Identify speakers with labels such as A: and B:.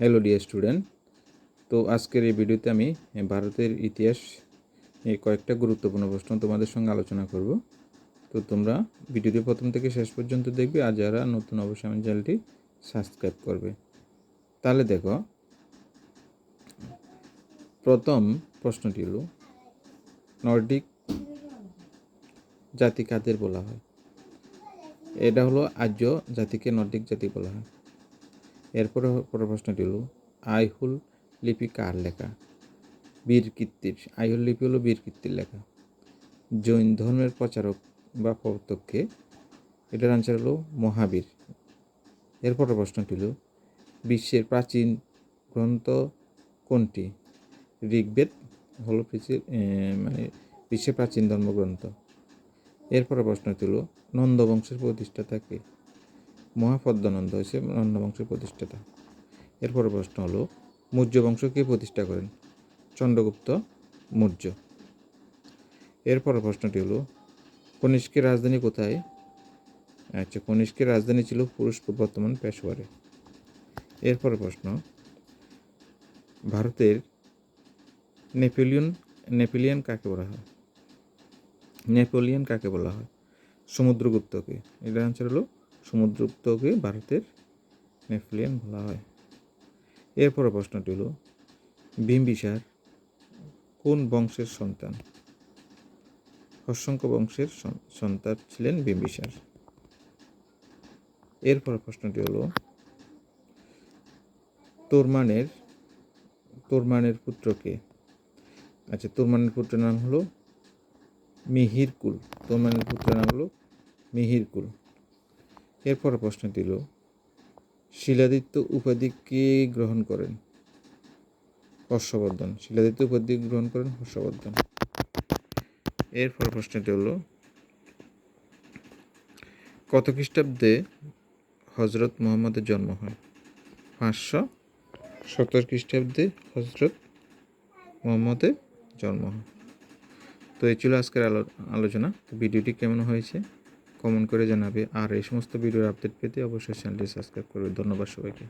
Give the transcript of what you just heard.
A: Hello dear student তো আজকের এই ভিডিওতে আমি ভারতের ইতিহাস কয়েকটা গুরুত্বপূর্ণ প্রশ্ন তোমাদের সঙ্গে আলোচনা করব। তো তোমরা ভিডিওটি প্রথম থেকে শেষ পর্যন্ত দেখবে আর যারা নতুন অবশ্যই আমার চ্যানেলটি সাবস্ক্রাইব করবে। তাহলে দেখো, প্রথম প্রশ্নটি হলো, নর্ডিক জাতি কাদের বলা হয়? এটা হলো আর্য জাতিকে নর্ডিক জাতি বলা হয়। এরপরে পরের প্রশ্নটি হলো, আইহুল লিপি কার লেখা? বীর কীর্তির, আইহুল লিপি হলো বীর কীর্তির লেখা। জৈন ধর্মের প্রচারক বা প্রবর্তককে এটার আনসার হলো মহাবীর। এরপরের প্রশ্নটি হলো, বিশ্বের প্রাচীন গ্রন্থ কোনটি? ঋগ্বেদ হলো মানে বিশ্বের প্রাচীন ধর্মগ্রন্থ। এরপরে প্রশ্নটি হলো, নন্দবংশের প্রতিষ্ঠাতাকে মহাপদ্মানন্দ হচ্ছে নন্দবংশের প্রতিষ্ঠাতা। এরপর প্রশ্ন হলো, মৌর্য বংশ কে প্রতিষ্ঠা করেন? চন্দ্রগুপ্ত, মৌর্য। এরপর প্রশ্নটি হলো, কনিষ্কের রাজধানী কোথায়? আচ্ছা কনিষ্কের রাজধানী ছিল পুরুষপুর বর্তমান পেশোয়ারে এরপর প্রশ্ন, ভারতের নেপোলিয়ন নেপোলিয়ন কাকে বলা হয়? নেপোলিয়ন কাকে বলা হয়? সমুদ্রগুপ্তকে। এটার আনসার হলো সমুদ্রগুপ্তকে ভারতের নেপোলিয়ন বলা হয়। এরপরে প্রশ্নটি হলো, বিম্বিসার কোন বংশের সন্তান? হর্ষঙ্ক বংশের সন্তান ছিলেন বিম্বিসার। এরপর প্রশ্নটি হলো, তোরমানের তোরমানের পুত্রকে আচ্ছা তোরমানের পুত্রের নাম হলো মিহিরকুল। তোরমানের পুত্রের নাম হলো মিহিরকুল। এরপরে প্রশ্নটি হলো শিলাদিত্য উপাধি কে গ্রহণ করেন? হর্ষবর্ধন। শিলাদিত্য উপাধি গ্রহণ করেন হর্ষবর্ধন। এরপর প্রশ্নটি হলো, কত খ্রিস্টাব্দে হজরত মোহাম্মদের জন্ম হয়? পাঁচশো সত্তর খ্রিস্টাব্দে হজরত মোহাম্মদের জন্ম হয়। তো এই ছিল আজকের আলো, আলোচনা। ভিডিওটি কেমন হয়েছে? কমেন্ট করে জানাবে। আর এই সমস্ত ভিডিওর আপডেট পেতে অবশ্যই চ্যানেলটি সাবস্ক্রাইব করবে। ধন্যবাদ সবাইকে।